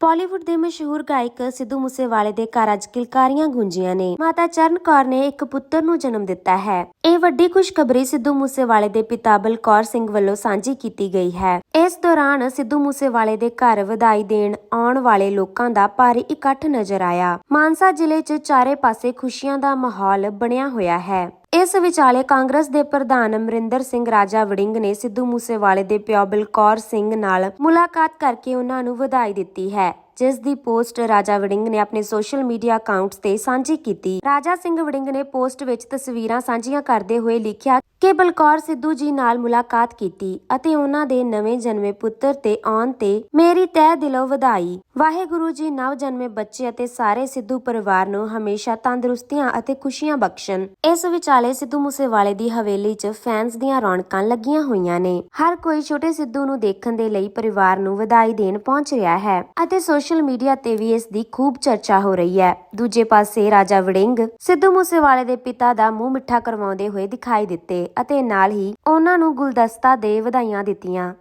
ਬਾਲੀਵੁੱਡ ਦੇ ਮਸ਼ਹੂਰ ਗਾਇਕ ਸਿੱਧੂ ਮੂਸੇਵਾਲੇ ਦੇ ਘਰ ਅੱਜ ਕਿਲਕਾਰੀਆਂ ਗੂੰਜੀਆਂ ਨੇ। ਮਾਤਾ ਚਰਨ ਕੌਰ ਨੇ ਇੱਕ ਪੁੱਤਰ ਨੂੰ ਜਨਮ ਦਿੱਤਾ ਹੈ। ਇਹ ਵੱਡੀ ਖੁਸ਼ਖਬਰੀ ਸਿੱਧੂ ਮੂਸੇਵਾਲੇ ਦੇ ਪਿਤਾ ਬਲਕੌਰ ਸਿੰਘ ਵੱਲੋਂ ਸਾਂਝੀ ਕੀਤੀ ਗਈ ਹੈ। ਇਸ ਦੌਰਾਨ ਸਿੱਧੂ ਮੂਸੇਵਾਲੇ ਦੇ ਘਰ ਵਧਾਈ ਦੇਣ ਆਉਣ ਵਾਲੇ ਲੋਕਾਂ ਦਾ ਭਾਰੀ ਇਕੱਠ ਨਜ਼ਰ ਆਇਆ। ਮਾਨਸਾ ਜ਼ਿਲ੍ਹੇ 'ਚ ਚਾਰੇ ਪਾਸੇ ਖੁਸ਼ੀਆਂ ਦਾ ਮਾਹੌਲ ਬਣਿਆ ਹੋਇਆ ਹੈ। ਇਸ ਵਿਚਾਲੇ ਕਾਂਗਰਸ ਦੇ ਪ੍ਰਧਾਨ ਅਮਰਿੰਦਰ ਸਿੰਘ ਰਾਜਾ ਵੜਿੰਗ ਨੇ ਸਿੱਧੂ ਮੂਸੇਵਾਲੇ ਦੇ ਪਿਓ ਬਲਕੌਰ ਸਿੰਘ ਨਾਲ ਮੁਲਾਕਾਤ ਕਰਕੇ ਉਹਨਾਂ ਨੂੰ ਵਧਾਈ ਦਿੱਤੀ ਹੈ। ਜਿਸ ਦੀ ਪੋਸਟ ਰਾਜਾ ਵੜਿੰਗ ਨੇ ਆਪਣੇ ਸੋਸ਼ਲ ਮੀਡੀਆ ਅਕਾਊਂਟਸ ਤੇ ਸਾਂਝੀ ਕੀਤੀ। ਰਾਜਾ ਸਿੰਘ ਵੜਿੰਗ ਨੇ ਪੋਸਟ ਵਿੱਚ ਤਸਵੀਰਾਂ ਸਾਂਝੀਆਂ ਕਰਦੇ ਹੋਏ ਲਿਖਿਆ ਕਿ ਬਲਕੌਰ ਸਿੱਧੂ ਜੀ ਨਾਲ ਮੁਲਾਕਾਤ ਕੀਤੀ ਅਤੇ ਉਹਨਾਂ ਦੇ ਨਵੇਂ ਜਨਮੇ ਪੁੱਤਰ ਤੇ ਆਉਣ ਤੇ ਮੇਰੀ ਤਹਿ ਦਿਲੋਂ ਵਧਾਈ। ਵਾਹਿਗੁਰੂ ਜੀ ਨਵ ਜਨਮੇ ਬੱਚੇ ਅਤੇ ਸਾਰੇ ਸਿੱਧੂ ਪਰਿਵਾਰ ਨੂੰ ਹਮੇਸ਼ਾ ਤੰਦਰੁਸਤੀਆਂ ਅਤੇ ਖੁਸ਼ੀਆਂ ਬਖਸ਼ਣ। ਇਸ ਵਿਚਾਲੇ ਸਿੱਧੂ ਮੂਸੇਵਾਲੇ ਦੀ ਹਵੇਲੀ 'ਚ ਫੈਨਸ ਦੀਆਂ ਰੌਣਕਾਂ ਲੱਗੀਆਂ ਹੋਈਆਂ ਨੇ। ਹਰ ਕੋਈ ਛੋਟੇ ਸਿੱਧੂ ਨੂੰ ਦੇਖਣ ਦੇ ਲਈ ਪਰਿਵਾਰ ਨੂੰ ਵਧਾਈ ਦੇਣ ਪਹੁੰਚ ਰਿਹਾ ਹੈ ਅਤੇ ਸੋਸ਼ਲ ਮੀਡੀਆ ਤੇ ਵੀ ਇਸ ਦੀ ਖੂਬ ਚਰਚਾ ਹੋ ਰਹੀ ਹੈ। ਦੂਜੇ ਪਾਸੇ ਰਾਜਾ ਵੜਿੰਗ ਸਿੱਧੂ ਮੂਸੇਵਾਲੇ ਦੇ ਪਿਤਾ ਦਾ ਮੂੰਹ ਮਿੱਠਾ ਕਰਵਾਉਂਦੇ ਹੋਏ ਦਿਖਾਈ ਦਿੱਤੇ ਅਤੇ ਨਾਲ ਹੀ ਉਹਨਾਂ ਨੂੰ ਗੁਲਦਸਤਾ ਦੇ ਵਧਾਈਆਂ ਦਿੱਤੀਆਂ।